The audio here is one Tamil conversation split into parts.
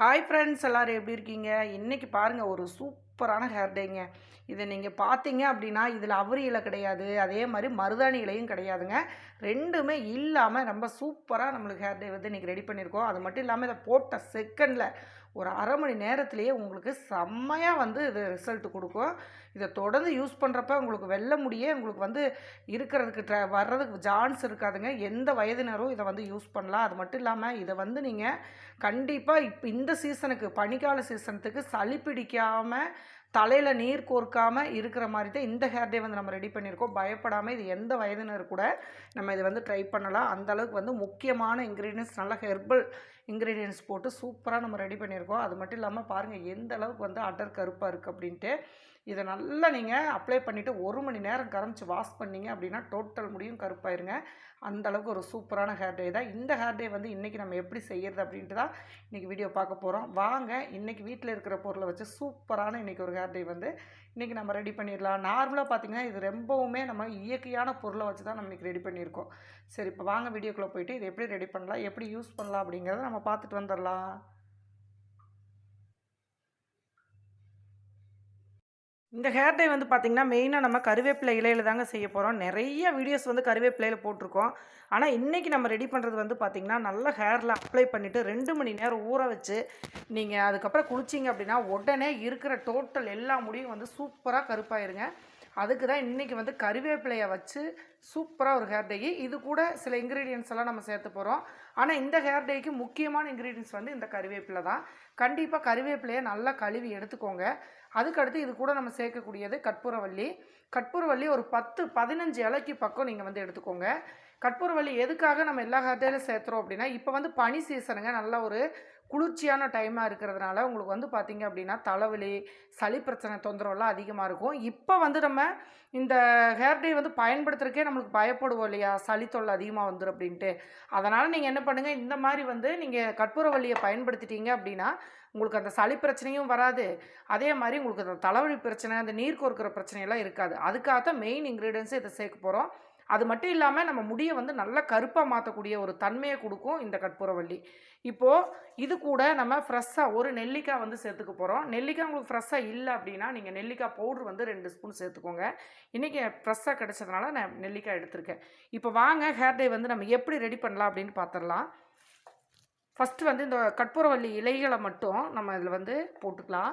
ஹாய் ஃப்ரெண்ட்ஸ் எல்லோரும் எப்படி இருக்கீங்க? இன்றைக்கி பாருங்கள் ஒரு சூப்பரான ஹேர் டேங்க இதை நீங்கள் பார்த்தீங்க அப்படின்னா இதில் அவரி இலை கிடையாது. அதே மாதிரி மருதாணி இலையும் கிடையாதுங்க. ரெண்டுமே இல்லாமல் ரொம்ப சூப்பராக நம்மளுக்கு ஹேர் டே வந்து இன்றைக்கி ரெடி பண்ணியிருக்கோம். அது மட்டும் இல்லாமல் இதை போட்ட செகண்டில் ஒரு அரை மணி நேரத்துலேயே உங்களுக்கு செம்மையாக வந்து இது ரிசல்ட் கொடுக்கும். இதை தொடர்ந்து யூஸ் பண்ணுறப்ப உங்களுக்கு வெல்ல முடியே உங்களுக்கு வந்து இருக்கிறதுக்கு ட்ர வர்றதுக்கு சான்ஸ் இருக்காதுங்க. எந்த வயதினரும் இதை வந்து யூஸ் பண்ணலாம். அது மட்டும் இல்லாமல் இதை வந்து நீங்கள் கண்டிப்பாக இப்போ இந்த சீசனுக்கு பனிக்கால சீசனத்துக்கு சளி பிடிக்காமல் தலையில் நீர் கோர்க்காமல் இருக்கிற மாதிரி தான் இந்த ஹேர் டே வந்து நம்ம ரெடி பண்ணியிருக்கோம். பயப்படாமல் இது எந்த வயதினர் கூட நம்ம இதை வந்து ட்ரை பண்ணலாம். அந்தளவுக்கு வந்து முக்கியமான இன்க்ரீடியன்ஸ் நல்ல ஹெர்பல் இன்க்ரீடியன்ஸ் போட்டு சூப்பராக நம்ம ரெடி பண்ணியிருக்கோம். அது மட்டும் இல்லாமல் பாருங்கள் எந்த அளவுக்கு வந்து அடர் கருப்பாக இருக்குது அப்படின்ட்டு இதை நல்லா நீங்கள் அப்ளை பண்ணிவிட்டு ஒரு மணி நேரம் கரைஞ்சி வாஷ் பண்ணீங்க அப்படின்னா டோட்டல் முடியும் கருப்பாயிருங்க. அந்த அளவுக்கு ஒரு சூப்பரான ஹேர் டே தான். இந்த ஹேர் டே வந்து இன்றைக்கி நம்ம எப்படி செய்கிறது அப்படின்ட்டு தான் இன்றைக்கி வீடியோ பார்க்க போகிறோம் வாங்க இன்றைக்கி வீட்டில் இருக்கிற பொருளை வச்சு சூப்பரான இன்றைக்கி ஒரு ஹேர் டே வந்து இன்றைக்கி நம்ம ரெடி பண்ணிடலாம். நார்மலாக பார்த்திங்கன்னா இது ரொம்பவுமே நம்ம இயற்கையான பொருளை வச்சு தான் நம்ம இன்றைக்கி ரெடி பண்ணியிருக்கோம். சரி இப்போ வாங்க வீடியோக்குள்ளே போயிட்டு இது எப்படி ரெடி பண்ணலாம்? எப்படி யூஸ் பண்ணலாம் அப்படிங்கிறத நம்ம பார்த்துட்டு வந்துடலாம். இந்த ஹேர் டை வந்து பார்த்திங்கன்னா மெயினாக நம்ம கருவேப்பிலை இலையில் தாங்க செய்ய போகிறோம் நிறைய வீடியோஸ் வந்து கருவேப்பிலையில் போட்டிருக்கோம். ஆனால் இன்றைக்கி நம்ம ரெடி பண்ணுறது வந்து பார்த்திங்கன்னா நல்ல ஹேரில் அப்ளை பண்ணிவிட்டு ரெண்டு மணி நேரம் ஊற வச்சு நீங்கள் அதுக்கப்புறம் குளிச்சிங்க அப்படின்னா உடனே இருக்கிற டோட்டல் எல்லா முடியும் வந்து சூப்பராக கருப்பாயிருங்க. அதுக்கு தான் இன்றைக்கி வந்து கருவேப்பிலையை வச்சு சூப்பராக ஒரு ஹேர் டை இது கூட சில இன்க்ரீடியன்ஸ் எல்லாம் நம்ம சேர்த்து போகிறோம் ஆனால் இந்த ஹேர் டேக்கு முக்கியமான இன்க்ரீடியன்ஸ் வந்து இந்த கருவேப்பிலை தான். கண்டிப்பாக கருவேப்பிலையை நல்லா கழுவி எடுத்துக்கோங்க. அதுக்கடுத்து இது கூட நம்ம சேர்க்கக்கூடியது கற்பூரவள்ளி. கற்பூரவள்ளி ஒரு பத்து பதினஞ்சு இலைக்கு பக்கம் நீங்கள் வந்து எடுத்துக்கோங்க. கற்பூரவள்ளி எதுக்காக நம்ம எல்லா ஹேர்டேலும் சேர்த்துறோம் அப்படின்னா இப்போ வந்து பனி சீசனுங்க நல்ல ஒரு குளிர்ச்சியான டைமாக இருக்கிறதுனால உங்களுக்கு வந்து பார்த்திங்க அப்படின்னா தலைவலி சளி பிரச்சனை தொந்தரவுலாம் அதிகமாக இருக்கும். இப்போ வந்து நம்ம இந்த ஹேர் டே வந்து பயன்படுத்துறதுக்கே நம்மளுக்கு பயப்படுவோம் இல்லையா? சளி தொல்லை அதிகமாக வந்துடும் அப்படின்ட்டு. அதனால் நீங்கள் என்ன பண்ணுங்கள் இந்த மாதிரி வந்து நீங்கள் கற்பூரவல்லியை பயன்படுத்திட்டீங்க அப்படின்னா உங்களுக்கு அந்த சளி பிரச்சனையும் வராது. அதே மாதிரி உங்களுக்கு அந்த தலைவலி பிரச்சனை அந்த நீர் கோர்க்கிற பிரச்சனையெல்லாம் இருக்காது. அதுக்காக தான் மெயின் இன்க்ரீடியன்ஸு இதை சேர்க்க போகிறோம் அது மட்டும் இல்லாமல் நம்ம முடியை வந்து நல்லா கருப்பாக மாற்றக்கூடிய ஒரு தன்மையை கொடுக்கும் இந்த கற்பூரவள்ளி. இப்போது இது கூட நம்ம ஃப்ரெஷ்ஷாக ஒரு நெல்லிக்காய் வந்து சேர்த்துக்க போகிறோம் நெல்லிக்காய் உங்களுக்கு ஃப்ரெஷ்ஷாக இல்லை அப்படின்னா நீங்கள் நெல்லிக்காய் பவுடர் வந்து ரெண்டு ஸ்பூன் சேர்த்துக்கோங்க. இன்றைக்கி ஃப்ரெஷ்ஷாக கிடச்சதுனால நான் நெல்லிக்காய் எடுத்திருக்கேன். இப்போ வாங்க ஹேர் டே வந்து நம்ம எப்படி ரெடி பண்ணலாம் அப்படின்னு பார்த்துடலாம் ஃபஸ்ட்டு வந்து இந்த கற்பூரவள்ளி இலைகளை மட்டும் நம்ம இதில் வந்து போட்டுக்கலாம்.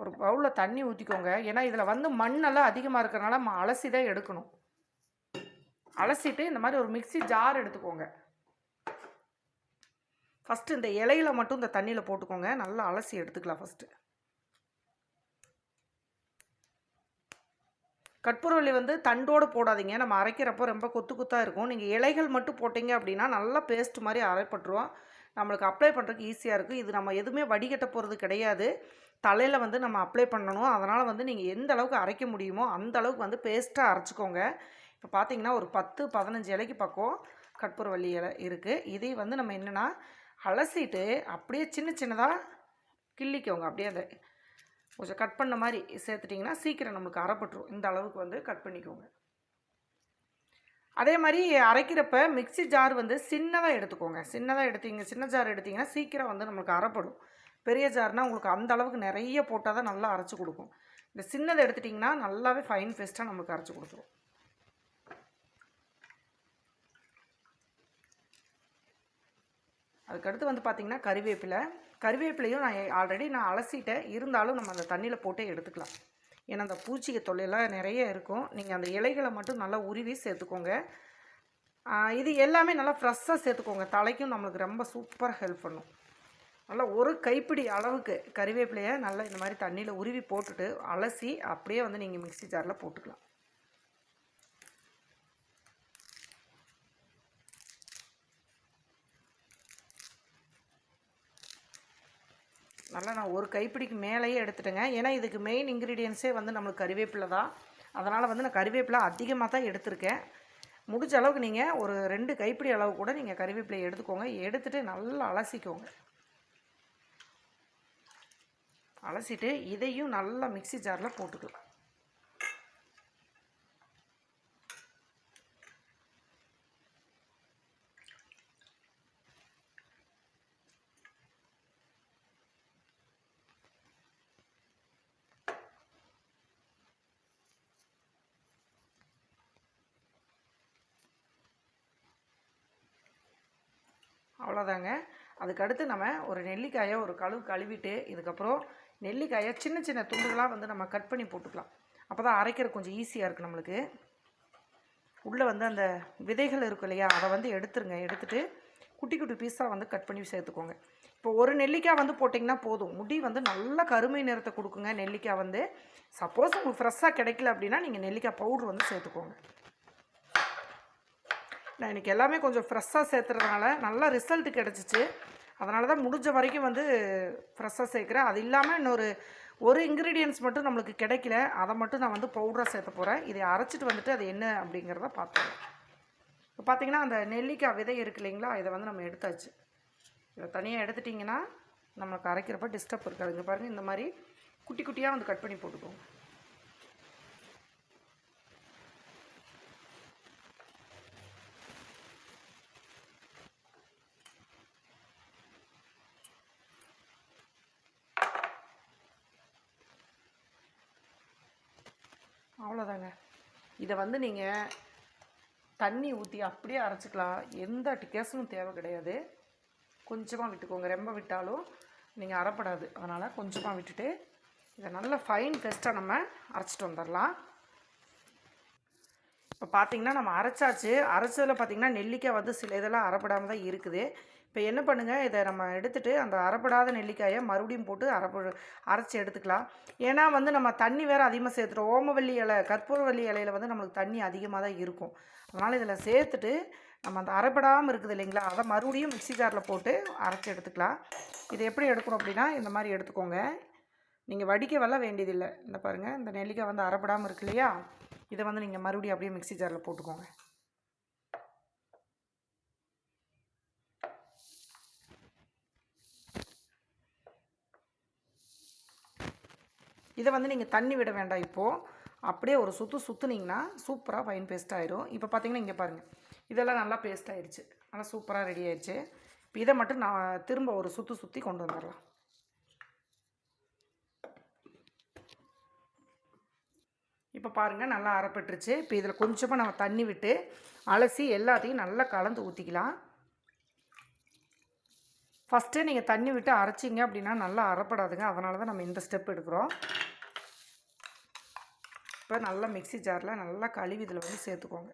ஒரு பவுலில் தண்ணி ஊற்றிக்கோங்க ஏன்னா இதில் வந்து மண்ணெல்லாம் அதிகமாக இருக்கிறனால நம்ம அலசி தான் எடுக்கணும். அலசிட்டு இந்த மாதிரி ஒரு மிக்சி ஜார் எடுத்துக்கோங்க. ஃபஸ்ட்டு இந்த இலையில மட்டும் இந்த தண்ணியில் போட்டுக்கோங்க. நல்லா அலசி எடுத்துக்கலாம் ஃபஸ்ட்டு கற்பூரவள்ளி வந்து தண்டோடு போடாதீங்க. நம்ம அரைக்கிறப்போ ரொம்ப கொத்து கொத்தாக இருக்கும். நீங்கள் இலைகள் மட்டும் போட்டிங்க அப்படின்னா நல்லா பேஸ்ட் மாதிரி அரைப்பட்டுருவோம் நம்மளுக்கு அப்ளை பண்ணுறதுக்கு ஈஸியாக இருக்கும். இது நம்ம எதுவுமே வடிகட்ட போகிறது கிடையாது. தலையில் வந்து நம்ம அப்ளை பண்ணணும். அதனால் வந்து நீங்கள் எந்த அளவுக்கு அரைக்க முடியுமோ அந்த அளவுக்கு வந்து பேஸ்ட்டாக அரைச்சிக்கோங்க. இப்போ பார்த்தீங்கன்னா ஒரு பத்து பதினஞ்சு இலைக்கு பக்கம் கற்பூரவள்ளி இலை இருக்குது இதை வந்து நம்ம என்னென்னா அலசிட்டு அப்படியே சின்ன சின்னதாக கிள்ளிக்கோங்க. அப்படியே அதை கொஞ்சம் கட் பண்ண மாதிரி சேர்த்துட்டிங்கன்னா சீக்கிரம் நம்மளுக்கு அரைப்பட்டுரும். இந்த அளவுக்கு வந்து கட் பண்ணிக்கோங்க. அதே மாதிரி அரைக்கிறப்ப மிக்சி ஜார் வந்து சின்னதாக எடுத்துக்கோங்க. சின்னதாக எடுத்தீங்க சின்ன ஜார் எடுத்திங்கன்னா சீக்கிரம் வந்து நம்மளுக்கு அரைப்படும். பெரிய ஜார்னால் உங்களுக்கு அந்த அளவுக்கு நிறைய போட்டால் தான் நல்லா அரைச்சி கொடுக்கும். இந்த சின்னதை எடுத்துட்டிங்கன்னா நல்லாவே ஃபைன் ஃபெஸ்ட்டாக நம்மளுக்கு அரைச்சி கொடுத்துரும். அதுக்கடுத்து வந்து பார்த்திங்கன்னா கறிவேப்பிலை கறிவேப்பிலையும் நான் ஆல்ரெடி நான் அலசிட்டேன். இருந்தாலும் நம்ம அந்த தண்ணியில் போட்டே எடுத்துக்கலாம். ஏன்னா அந்த பூச்சிக தொல்லையெல்லாம் நிறைய இருக்கும். நீங்கள் அந்த இலைகளை மட்டும் நல்லா உருவி சேர்த்துக்கோங்க. இது எல்லாமே நல்லா ஃப்ரெஷ்ஷாக சேர்த்துக்கோங்க. தலைக்கும் நம்மளுக்கு ரொம்ப சூப்பராக ஹெல்ப் பண்ணும். நல்லா ஒரு கைப்பிடி அளவுக்கு கறிவேப்பிலையை நல்லா இந்த மாதிரி தண்ணியில் உருவி போட்டுட்டு அலசி அப்படியே வந்து நீங்கள் மிக்சி ஜாரில் போட்டுக்கலாம். நல்லா நான் ஒரு கைப்பிடிக்கு மேலேயே எடுத்துட்டேங்க. ஏன்னா இதுக்கு மெயின் இன்க்ரீடியன்ஸே வந்து நம்மளுக்கு கறிவேப்பிலை தான். அதனால் வந்து நான் கறிவேப்பிலை அதிகமாக தான் எடுத்திருக்கேன். முடிஞ்ச அளவுக்கு நீங்கள் ஒரு ரெண்டு கைப்பிடி அளவு கூட நீங்கள் கறிவேப்பிலை எடுத்துக்கோங்க. எடுத்துகிட்டு நல்லா அலசிக்கோங்க. அலசிட்டு இதையும் நல்லா மிக்சி ஜாரில் போட்டுக்கலாம். அவ்வளோதாங்க அதுக்கடுத்து நம்ம ஒரு நெல்லிக்காயை ஒரு கழுவு கழுவிட்டு இதுக்கப்புறம் நெல்லிக்காயை சின்ன சின்ன துண்டுகளாக வந்து நம்ம கட் பண்ணி போட்டுக்கலாம். அப்போ தான் அரைக்கிற கொஞ்சம் ஈஸியாக இருக்குது நம்மளுக்கு. உள்ளே வந்து அந்த விதைகள் இருக்கும் இல்லையா அதை வந்து எடுத்துருங்க. எடுத்துட்டு குட்டி குட்டி பீஸாக வந்து கட் பண்ணி சேர்த்துக்கோங்க. இப்போ ஒரு நெல்லிக்காய் வந்து போட்டிங்கன்னா போதும். முடி வந்து நல்ல கருமை நிறத்தை கொடுக்குங்க நெல்லிக்காய் வந்து. சப்போஸ் உங்களுக்கு ஃப்ரெஷ்ஷாக கிடைக்கல அப்படின்னா நீங்கள் நெல்லிக்காய் பவுட்ரு வந்து சேர்த்துக்கோங்க. நான் இன்றைக்கி எல்லாமே கொஞ்சம் ஃப்ரெஷ்ஷாக சேர்த்துறதுனால நல்ல ரிசல்ட் கிடச்சிச்சு. அதனால தான் முடிஞ்ச வரைக்கும் வந்து ஃப்ரெஷ்ஷாக சேர்க்குறேன். அது இல்லாமல் இன்னொரு ஒரு இன்க்ரீடியன்ஸ் மட்டும் நம்மளுக்கு கிடைக்கல. அதை மட்டும் நான் வந்து பவுடராக சேர்த்த போகிறேன் இதை அரைச்சிட்டு வந்துட்டு அது என்ன அப்படிங்கிறத பார்த்துறேன் இப்போ பார்த்தீங்கன்னா அந்த நெல்லிக்காய் விதை இருக்கு இல்லைங்களா? இதை வந்து நம்ம எடுத்தாச்சு. இதை தனியாக எடுத்துட்டிங்கன்னா நம்மளுக்கு அரைக்கிறப்ப டிஸ்டர்ப் இருக்காது. இங்கே பாருங்கள் இந்த மாதிரி குட்டி குட்டியாக வந்து கட் பண்ணி போட்டுக்கோங்க. அவ்வளோதாங்க. இதை வந்து நீங்கள் தண்ணி ஊற்றி அப்படியே அரைச்சிக்கலாம். எந்த டிக்கேஷனும் தேவை கிடையாது. கொஞ்சமாக விட்டுக்கோங்க. ரொம்ப விட்டாலும் நீங்கள் அரைப்படாது. அதனால் கொஞ்சமாக விட்டுட்டு இதை நல்ல ஃபைன் பெஸ்ட்டாக நம்ம அரைச்சிட்டு வந்துடலாம். இப்போ பார்த்தீங்கன்னா நம்ம அரைச்சாச்சு. அரைச்சதில் பார்த்தீங்கன்னா நெல்லிக்காய் வந்து சில இதெல்லாம் அரைப்படாமல் தான் இருக்குது. இப்போ என்ன பண்ணுங்கள் இதை நம்ம எடுத்துகிட்டு அந்த அரைப்படாத நெல்லிக்காயை மறுபடியும் போட்டு அரைப்ப அரைச்சி எடுத்துக்கலாம். ஏன்னா வந்து நம்ம தண்ணி வேறு அதிகமாக சேர்த்துறோம் ஓமவல்லி இலை கற்பூரவல்லி இலையில வந்து நம்மளுக்கு தண்ணி அதிகமாக தான் இருக்கும். அதனால் இதில் சேர்த்துட்டு நம்ம அந்த அரைப்படாமல் இருக்குது இல்லைங்களா? அதை மறுபடியும் மிக்ஸி ஜாரில் போட்டு அரைச்சி எடுத்துக்கலாம். இது எப்படி எடுக்கணும் அப்படின்னா இந்த மாதிரி எடுத்துக்கோங்க. நீங்கள் வடிக்க வரல வேண்டியதில்லை. இந்த பாருங்கள் இந்த நெல்லிக்காய் வந்து அரைப்படாமல் இருக்கு இல்லையா? இதை வந்து நீங்கள் மறுபடியும் அப்படியே மிக்ஸி ஜாரில் போட்டுக்கோங்க. இதை வந்து நீங்கள் தண்ணி விட வேண்டாம் இப்போது அப்படியே ஒரு சுற்று சுற்றுனீங்கன்னா சூப்பராக ஃபைன் பேஸ்ட் ஆயிரும். இப்போ பார்த்தீங்கன்னா இங்கே பாருங்கள் இதெல்லாம் நல்லா பேஸ்ட் ஆயிடுச்சு. நல்லா சூப்பராக ரெடி ஆயிடுச்சு. இப்போ இதை மட்டும் நான் திரும்ப ஒரு சுற்று சுற்றி கொண்டு வந்துடலாம் இப்போ பாருங்கள் நல்லா அரைப்பட்டுருச்சு. இப்போ இதில் கொஞ்சமாக நம்ம தண்ணி விட்டு அலசி எல்லாத்தையும் நல்லா கலந்து ஊற்றிக்கலாம் ஃபஸ்ட்டு நீங்கள் தண்ணி விட்டு அரைச்சிங்க அப்படின்னா நல்லா அரைப்படாதுங்க. அதனால தான் நம்ம இந்த ஸ்டெப் எடுக்கிறோம். இப்போ நல்லா மிக்ஸி ஜாரில் நல்லா கழுவி இதில் வந்து சேர்த்துக்கோங்க.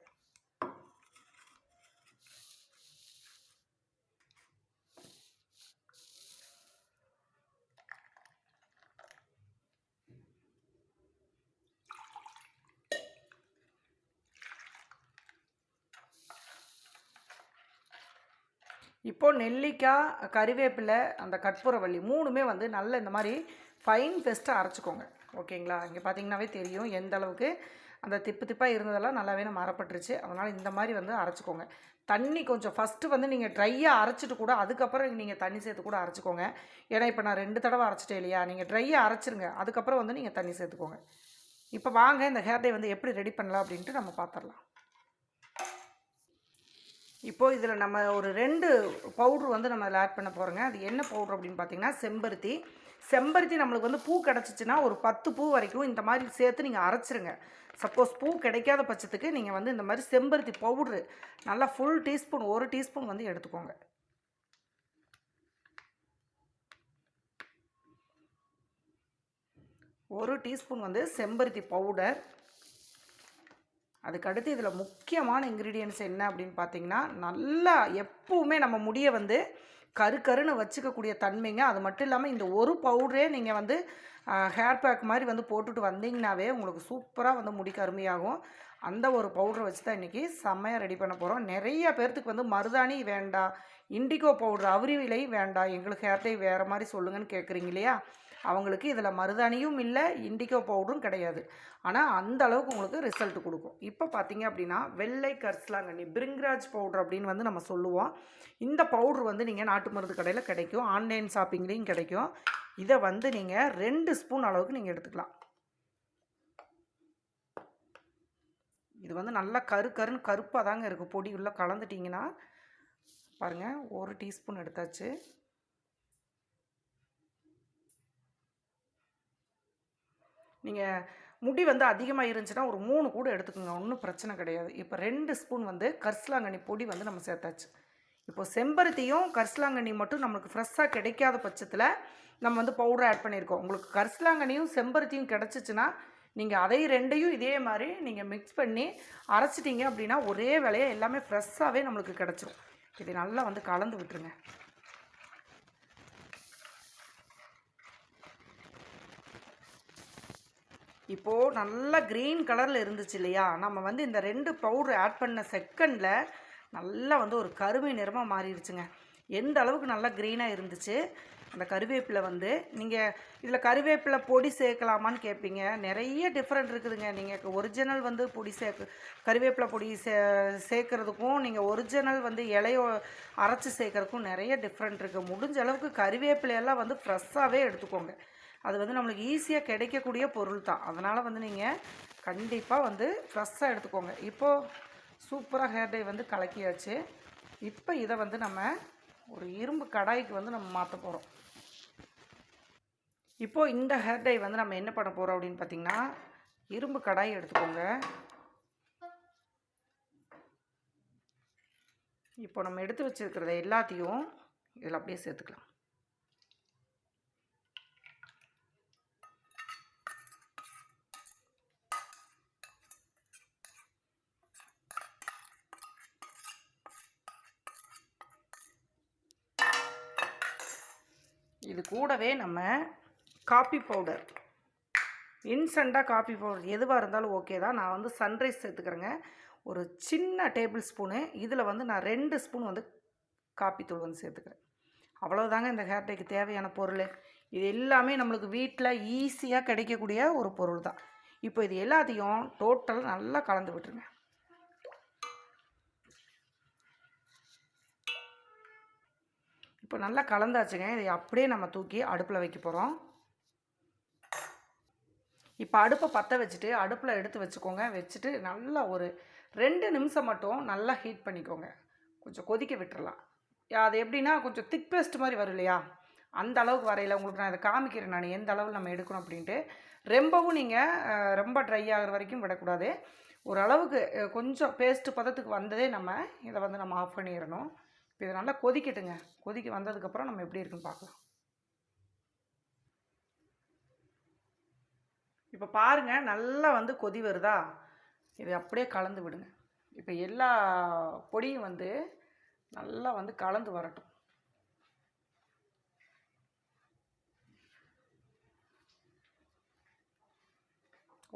இப்போது நெல்லிக்காய் கறிவேப்பிலை அந்த கற்பூரவள்ளி மூணுமே வந்து நல்ல இந்த மாதிரி ஃபைன் பெஸ்ட்டாக அரைச்சிக்கோங்க. ஓகேங்களா? இங்கே பார்த்தீங்கன்னாவே தெரியும் எந்த அளவுக்கு அந்த திப்பு திப்பாக இருந்ததெல்லாம் நல்லாவே நம்ம அறப்பட்டுருச்சு அதனால் இந்த மாதிரி வந்து அரைச்சிக்கோங்க. தண்ணி கொஞ்சம் ஃபஸ்ட்டு வந்து நீங்கள் ட்ரையாக அரைச்சிட்டு கூட அதுக்கப்புறம் நீங்கள் தண்ணி சேர்த்து கூட அரைச்சிக்கோங்க. ஏன்னா இப்போ நான் ரெண்டு தடவை அரைச்சிட்டேன் இல்லையா? நீங்கள் ட்ரையாக அரைச்சிருங்க. அதுக்கப்புறம் வந்து நீங்கள் தண்ணி சேர்த்துக்கோங்க. இப்போ வாங்க இந்த ஹேர் டே வந்து எப்படி ரெடி பண்ணலாம் அப்படின்ட்டு நம்ம பார்த்துடலாம் இப்போது இதில் நம்ம ஒரு ரெண்டு பவுட்ரு வந்து நம்ம அதில் ஆட் பண்ண போகிறோங்க அது என்ன பவுட்ரு அப்படின்னு பார்த்தீங்கன்னா செம்பருத்தி. செம்பருத்தி நம்மளுக்கு வந்து பூ கிடச்சிச்சின்னா ஒரு பத்து பூ வரைக்கும் இந்த மாதிரி சேர்த்து நீங்கள் அரைச்சிருங்க. சப்போஸ் பூ கிடைக்காத பட்சத்துக்கு நீங்கள் வந்து இந்த மாதிரி செம்பருத்தி பவுட்ரு நல்லா ஃபுல் டீஸ்பூன் ஒரு டீஸ்பூன் வந்து எடுத்துக்கோங்க. ஒரு டீஸ்பூன் வந்து செம்பருத்தி பவுடர் அதுக்கடுத்து இதில் முக்கியமான இன்க்ரீடியன்ஸ் என்ன அப்படின்னு பார்த்தீங்கன்னா நல்லா எப்போவுமே நம்ம முடியை வந்து கரு கருன்னு வச்சுக்கக்கூடிய தன்மைங்க. அது மட்டும் இல்லாமல் இந்த ஒரு பவுடரே நீங்கள் வந்து ஹேர் பேக் மாதிரி வந்து போட்டுட்டு வந்தீங்கனாவே உங்களுக்கு சூப்பராக வந்து முடி கருமையாகும் அந்த ஒரு பவுடரை வச்சு தான் இன்றைக்கி செம்மையாக ரெடி பண்ண போகிறோம் நிறைய பேர்த்துக்கு வந்து மருதாணி வேண்டாம் இண்டிகோ பவுடர் அவுரி விலை வேண்டாம். எங்களுக்கு ஹேர் டை வேறு மாதிரி சொல்லுங்கன்னு கேட்குறீங்க இல்லையா? அவங்களுக்கு இதில் மருதாணியும் இல்லை இண்டிகோ பவுடரும் கிடையாது. ஆனால் அந்த அளவுக்கு உங்களுக்கு ரிசல்ட் கொடுக்கும். இப்போ பார்த்தீங்க அப்படின்னா வெள்ளை கர்ஸ்லாங்கண்ணி பிரிங்ராஜ் பவுடர் அப்படின்னு வந்து நம்ம சொல்லுவோம். இந்த பவுடர் வந்து நீங்கள் நாட்டு மருந்து கடையில் கிடைக்கும் ஆன்லைன் ஷாப்பிங்லேயும் கிடைக்கும். இதை வந்து நீங்கள் ரெண்டு ஸ்பூன் அளவுக்கு நீங்கள் எடுத்துக்கலாம். இது வந்து நல்லா கரு கருன்னு கருப்பாக தாங்க இருக்குது பொடி உள்ளே கலந்துட்டிங்கன்னா பாருங்கள் ஒரு டீஸ்பூன் எடுத்தாச்சு. நீங்கள் முடி வந்து அதிகமாக இருந்துச்சுன்னா ஒரு மூணு கூட எடுத்துக்கோங்க. ஒன்றும் பிரச்சனை கிடையாது. இப்போ ரெண்டு ஸ்பூன் வந்து கரிசலாங்கண்ணி பொடி வந்து நம்ம சேர்த்தாச்சு. இப்போ செம்பருத்தியும் கரிசலாங்கண்ணியும் மட்டும் நம்மளுக்கு ஃப்ரெஷ்ஷாக கிடைக்காத பட்சத்தில் நம்ம வந்து பவுடர் ஆட் பண்ணியிருக்கோம். உங்களுக்கு கரிசலாங்கண்ணியும் செம்பருத்தியும் கிடச்சிச்சின்னா நீங்கள் அதை ரெண்டையும் இதே மாதிரி நீங்கள் மிக்ஸ் பண்ணி அரைச்சிட்டிங்க அப்படின்னா ஒரே வேலையை எல்லாமே ஃப்ரெஷ்ஷாகவே நம்மளுக்கு கிடச்சிரும். இதை நல்லா வந்து கலந்து விட்டுருங்க. இப்போது நல்லா க்ரீன் கலரில் இருந்துச்சு இல்லையா? நம்ம வந்து இந்த ரெண்டு பவுடர் ஆட் பண்ண செகண்டில் நல்லா வந்து ஒரு கருமை நிறமாக மாறிடுச்சுங்க. எந்த அளவுக்கு நல்லா க்ரீனாக இருந்துச்சு? அந்த கருவேப்பிலை வந்து நீங்கள் இதில் கருவேப்பிலை பொடி சேர்க்கலாமான்னு கேட்பீங்க நிறைய டிஃப்ரெண்ட் இருக்குதுங்க. நீங்கள் ஒரிஜினல் வந்து பொடி சேர்க்க கருவேப்பிலை பொடி சே சேர்க்குறதுக்கும் நீங்கள் ஒரிஜினல் வந்து இலையோ அரைச்சி சேர்க்குறதுக்கும் நிறைய டிஃப்ரெண்ட் இருக்குது முடிஞ்ச அளவுக்கு கருவேப்பிலையெல்லாம் வந்து ஃப்ரெஷ்ஷாகவே எடுத்துக்கோங்க. அது வந்து நம்மளுக்கு ஈஸியாக கிடைக்கக்கூடிய பொருள் தான் அதனால் வந்து நீங்கள் கண்டிப்பாக வந்து ஃப்ரெஷ்ஷாக எடுத்துக்கோங்க. இப்போது சூப்பராக ஹேர் டை வந்து கலக்கியாச்சு. இப்போ இதை வந்து நம்ம ஒரு இரும்பு கடாய்க்கு வந்து நம்ம மாற்ற போகிறோம் இப்போது இந்த ஹேர் டை வந்து நம்ம என்ன பண்ண போகிறோம் அப்படின்னு பார்த்தீங்கன்னா இரும்பு கடாய் எடுத்துக்கோங்க. இப்போ நம்ம எடுத்து வச்சிருக்கிறத எல்லாத்தையும் இதில் அப்படியே சேர்த்துக்கலாம். இது கூடவே நம்ம காப்பி பவுடர் இன்ஸ்டண்ட்டாக காப்பி பவுடர் எதுவாக இருந்தாலும் ஓகே தான். நான் வந்து சன்ரைஸ் சேர்த்துக்கிறேங்க. ஒரு சின்ன டேபிள் ஸ்பூனு இதில் வந்து நான் ரெண்டு ஸ்பூன் வந்து காப்பி தூள் வந்து சேர்த்துக்கிறேன். அவ்வளோதாங்க இந்த ஹேர் டேக்கு தேவையான பொருள். இது எல்லாமே நம்மளுக்கு வீட்டில் ஈஸியாக கிடைக்கக்கூடிய ஒரு பொருள் தான் இப்போ இது எல்லாத்தையும் டோட்டல் நல்லா கலந்து விட்டுருங்க. இப்போ நல்லா கலந்தாச்சுங்க. இதை அப்படியே நம்ம தூக்கி அடுப்பில் வைக்க போகிறோம் இப்போ அடுப்பை பற்ற வச்சுட்டு அடுப்பில் எடுத்து வச்சுக்கோங்க. வச்சுட்டு நல்லா ஒரு ரெண்டு நிமிஷம் மட்டும் நல்லா ஹீட் பண்ணிக்கோங்க. கொஞ்சம் கொதிக்க விட்டுறலாம். அது எப்படின்னா கொஞ்சம் திக் பேஸ்ட் மாதிரி வரும் இல்லையா? அந்த அளவுக்கு வரையில் உங்களுக்கு நான் இதை காமிக்கிறேன் நான். எந்த அளவில் நம்ம எடுக்கணும் அப்படின்ட்டு. ரொம்பவும் நீங்கள் ரொம்ப ட்ரை ஆகிற வரைக்கும் விடக்கூடாது. ஓரளவுக்கு கொஞ்சம் பேஸ்ட்டு பதத்துக்கு வந்ததே நம்ம இதை வந்து நம்ம ஆஃப் பண்ணிடணும். இப்போ இதை நல்லா கொதிக்கட்டுங்க. கொதிக்க வந்ததுக்கப்புறம் நம்ம எப்படி இருக்குன்னு பார்க்கலாம். இப்போ பாருங்கள் நல்லா வந்து கொதி வருதா? இதை அப்படியே கலந்து விடுங்க. இப்போ எல்லா பொடியும் வந்து நல்லா வந்து கலந்து வரட்டும்.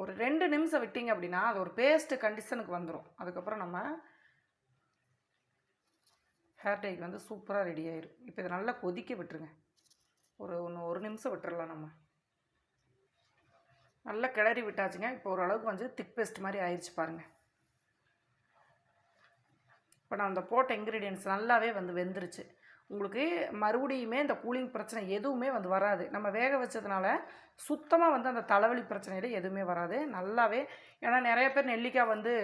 ஒரு ரெண்டு நிமிஷம் விட்டீங்க அப்படின்னா அது ஒரு பேஸ்ட்டு கண்டிஷனுக்கு வந்துடும் அதுக்கப்புறம் நம்ம ஹேர் டைக்கு வந்து சூப்பராக ரெடி ஆயிடும் இப்போ இதை நல்லா கொதிக்க விட்டுருங்க. ஒரு ஒன்று ஒரு நிமிஷம் விட்டுறலாம் நம்ம. நல்லா கிளறி விட்டாச்சுங்க. இப்போ ஓரளவுக்கு வந்து திக் பேஸ்ட் மாதிரி ஆயிடுச்சு பாருங்கள் இப்போ நான் அந்த போட்ட இன்க்ரீடியன்ஸ் நல்லாவே வந்து வெந்துருச்சு. உங்களுக்கு மறுபடியுமே இந்த கூலிங் பிரச்சனை எதுவுமே வந்து வராது. நம்ம வேக வச்சதுனால சுத்தமாக வந்து அந்த தலைவலி பிரச்சனையில் எதுவுமே வராது. நல்லாவே ஏன்னா நிறைய பேர் நெல்லிக்காய் வந்து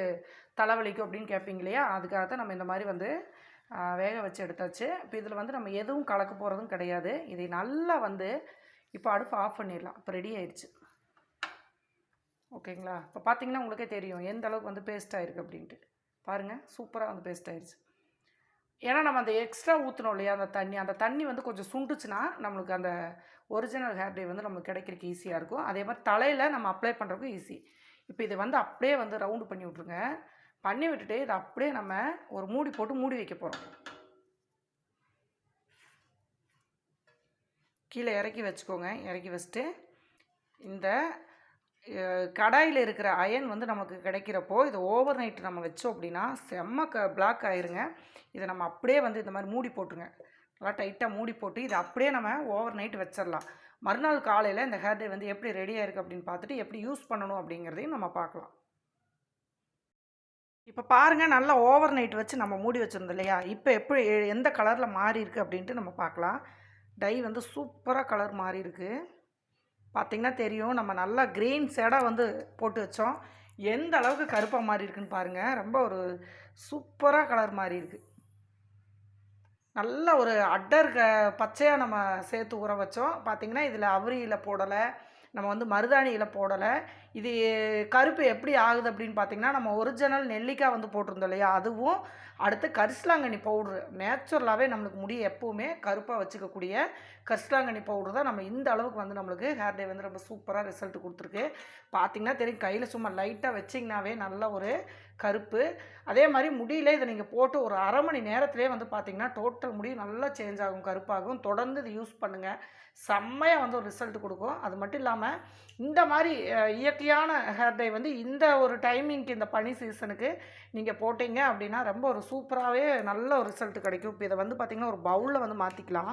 தலைவலிக்கும் அப்படின்னு கேட்பீங்க இல்லையா? அதுக்காக தான் நம்ம இந்த மாதிரி வந்து வேக வச்சு எடுத்தாச்சு. இப்போ இதில் வந்து நம்ம எதுவும் கலக்க போகிறதும் கிடையாது. இதை நல்லா வந்து இப்போ அடுப்பு ஆஃப் பண்ணிடலாம். இப்போ ரெடி ஆயிடுச்சு. ஓகேங்களா? இப்போ பார்த்தீங்கன்னா உங்களுக்கே தெரியும் எந்த அளவுக்கு வந்து பேஸ்ட் ஆயிருக்கு அப்படின்ட்டு. பாருங்கள் சூப்பராக வந்து பேஸ்ட் ஆயிடுச்சு. ஏன்னா நம்ம அந்த எக்ஸ்ட்ரா ஊற்றணும் இல்லையா அந்த தண்ணி அந்த தண்ணி வந்து கொஞ்சம் சுண்டுச்சுன்னா நம்மளுக்கு அந்த ஒரிஜினல் ஹேர் டே வந்து நம்மளுக்கு கிடைக்கிறதுக்கு ஈஸியாக இருக்கும். அதே மாதிரி தலையில் நம்ம அப்ளை பண்ணுறதுக்கும் ஈஸி இப்போ இதை வந்து அப்படியே வந்து ரவுண்டு பண்ணி விட்ருங்க பண்ணி விட்டுட்டு இதை அப்படியே நம்ம ஒரு மூடி போட்டு மூடி வைக்க போகிறோம் கீழே இறக்கி வச்சுக்கோங்க. இறக்கி வச்சுட்டு இந்த கடாயில் இருக்கிற அயன் வந்து நமக்கு கிடைக்கிறப்போ இது ஓவர் நைட் நம்ம வச்சோம் அப்படின்னா செம்ம க பிளாக் ஆயிருங்க. இதை நம்ம அப்படியே வந்து இந்த மாதிரி மூடி போட்டுருங்க. நல்லா டைட்டாக மூடி போட்டு இதை அப்படியே நம்ம ஓவர் நைட் வச்சிடலாம். மறுநாள் காலையில் இந்த ஹேர் டே வந்து எப்படி ரெடியாக இருக்குது அப்படின்னு பார்த்துட்டு எப்படி யூஸ் பண்ணணும் அப்படிங்கிறதையும் நம்ம பார்க்கலாம். இப்போ பாருங்கள் நல்லா ஓவர் நைட் வச்சு நம்ம மூடி வச்சுருந்தோம் இல்லையா? இப்போ எப்படி எந்த கலரில் மாறி இருக்குது அப்படின்ட்டு நம்ம பார்க்கலாம். டை வந்து சூப்பராக கலர் மாறி இருக்குது பார்த்திங்கன்னா தெரியும் நம்ம நல்லா க்ரீன் சேடாக வந்து போட்டு வச்சோம். எந்த அளவுக்கு கருப்பாக மாறி இருக்குன்னு பாருங்கள் ரொம்ப ஒரு சூப்பராக கலர் மாறி இருக்குது நல்ல ஒரு அட்டர் க பச்சையாக நம்ம சேர்த்து ஊற வச்சோம். பார்த்திங்கன்னா இதில் அவரியில் போடலை. நம்ம வந்து மருதாணியில் போடலை. இது கருப்பு எப்படி ஆகுது அப்படின்னு பார்த்தீங்கன்னா நம்ம ஒரிஜினல் நெல்லிக்காய் வந்து போட்டிருந்தோம் இல்லையா? அதுவும் அடுத்து கரிசலாங்கண்ணி பவுட்ரு நேச்சுரலாகவே நம்மளுக்கு முடி எப்போவுமே கருப்பாக வச்சுக்கக்கூடிய கரிசலாங்கண்ணி பவுட்ரு தான் நம்ம இந்த அளவுக்கு வந்து நம்மளுக்கு ஹேர் டே வந்து ரொம்ப சூப்பராக ரிசல்ட் கொடுத்துருக்கு. பார்த்தீங்கன்னா தெரியும் கையில் சும்மா லைட்டாக வச்சிங்கனாவே நல்ல ஒரு கருப்பு. அதே மாதிரி முடியல இதை நீங்கள் போட்டு ஒரு அரை மணி நேரத்திலே வந்து பார்த்திங்கன்னா டோட்டல் முடியும் நல்லா சேஞ்ச் ஆகும் கருப்பாகும். தொடர்ந்து இது யூஸ் பண்ணுங்கள் செம்மையாக வந்து ஒரு ரிசல்ட் கொடுக்கும். அது மட்டும் இல்லாமல் இந்த மாதிரி இயக்க இயற்கையான ஹேர் டை வந்து இந்த ஒரு டைமிங்க்கு இந்த பனி சீசனுக்கு நீங்கள் போட்டிங்க அப்படின்னா ரொம்ப ஒரு சூப்பராகவே நல்ல ஒரு ரிசல்ட் கிடைக்கும். இப்போ இதை வந்து பார்த்திங்கன்னா ஒரு பவுலில் வந்து மாற்றிக்கலாம்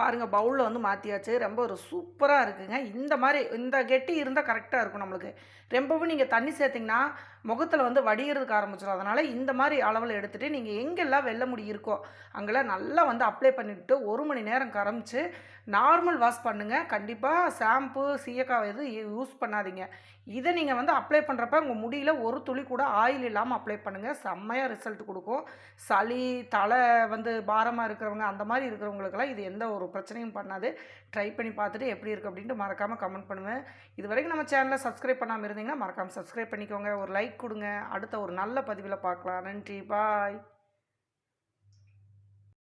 பாருங்கள் பவுலில் வந்து மாற்றியாச்சு ரொம்ப ஒரு சூப்பராக இருக்குங்க. இந்த மாதிரி இந்த கெட்டி இருந்தால் கரெக்டாக இருக்கும் நம்மளுக்கு. ரொம்பவும் நீங்கள் தண்ணி சேர்த்திங்கன்னா முகத்தில் வந்து வடிகிறதுக்கு ஆரம்பிச்சிடும் அதனால் இந்த மாதிரி அளவில் எடுத்துகிட்டு நீங்கள் எங்கெல்லாம் வெள்ளை முடி இருக்கோ அங்கெல்லாம் நல்லா வந்து அப்ளை பண்ணிவிட்டு ஒரு மணி நேரம் கரமிச்சு நார்மல் வாஷ் பண்ணுங்கள் கண்டிப்பாக ஷாம்பு சீயக்காய் எதுவும் யூஸ் பண்ணாதீங்க. இதை நீங்கள் வந்து அப்ளை பண்ணுறப்ப உங்கள் முடியில் ஒரு துளி கூட ஆயில் இல்லாமல் அப்ளை பண்ணுங்கள் செம்மையாக ரிசல்ட் கொடுக்கும். சளி தலை வந்து பாரமாக இருக்கிறவங்க அந்த மாதிரி இருக்கிறவங்களுக்கெல்லாம் இது எந்த ஒரு பிரச்சனையும் பண்ணாது. ட்ரை பண்ணி பார்த்துட்டு எப்படி இருக்குது அப்படின்ட்டு மறக்காமல் கமெண்ட் பண்ணுவேன் இது வரைக்கும் நம்ம சேனலை சப்ஸ்கிரைப் பண்ணாமல் இருந்தீங்கன்னா மறக்காமல் சப்ஸ்கிரைப் பண்ணிக்கோங்க. ஒரு லைக் கொடுங்க. அடுத்த ஒரு நல்ல பதிவில் பார்க்கலாம். நன்றி. பாய்